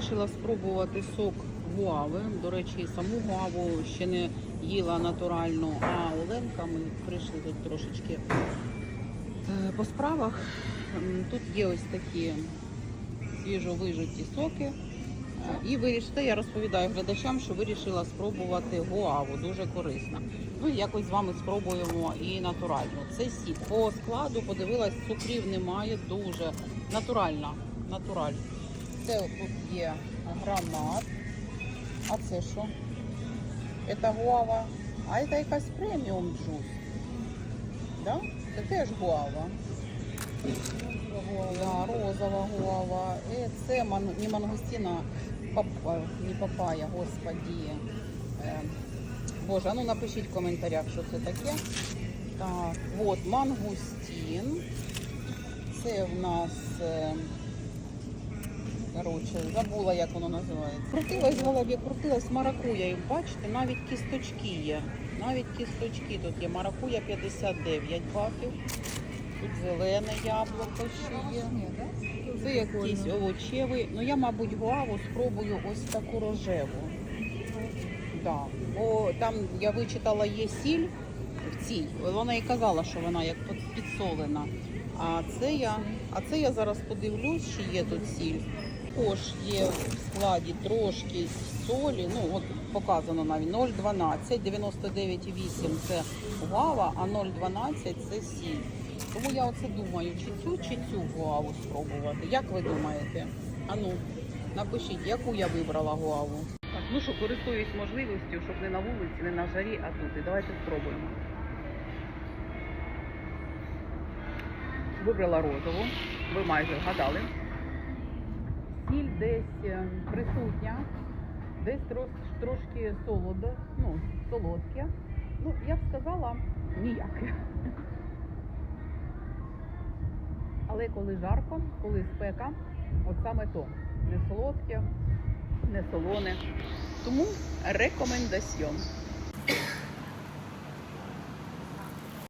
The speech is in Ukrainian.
Вирішила спробувати сок гуави. До речі, саму гуаву ще не їла натуральну, а Оленка ми прийшли тут трошечки е, по справах. Тут є ось такі свіжовижаті соки. Е, І вирішите, я розповідаю глядачам, що вирішила спробувати гуаву, дуже корисна. Ну і якось з вами спробуємо і натуральну. Це сік. По складу подивилась, цукрів немає, дуже натуральна. Натураль. Це тут є гранат. А це що? Це гуава. А це якась преміум джус. Да? Це теж гуава. Да, розова гуава. І це ман... не мангустина, папа... не папая, господі. Е, Боже, а ну напишіть в коментарях, що це таке. Так, от мангустин. Це в нас. Коротше, забула, як воно називається. Крутилась в голові, крутилась маракуя. І бачите, навіть кісточки є. Навіть кісточки тут є. Маракуя 59 бафів. Тут зелене яблуко ще є. Це якийсь овочевий. Ну я, мабуть, гуаву спробую ось таку рожеву. Да. Бо там я вичитала є сіль в цій. Вона і казала, що вона як підсолена. А це я, а це я зараз подивлюсь, чи є тут сіль. Також є в складі трошки солі. Ну от показано навіть 0,12, 99,8 це гуава, а 0,12 це сіль. Тому я оце думаю, чи цю, чи цю гуаву спробувати. Як ви думаєте? Ану, напишіть, яку я вибрала гуаву. Ну що, користуюсь можливістю, щоб не на вулиці, не на жарі, а тут. І давайте спробуємо. Вибрала розову, ви майже вгадали. Сіль десь е, присутня, десь трош, трошки солодо, ну, солодке. Ну, я б сказала, ніяке. Але коли жарко, коли спека, от саме то. Не солодке, не солоне. Тому рекомендаціон.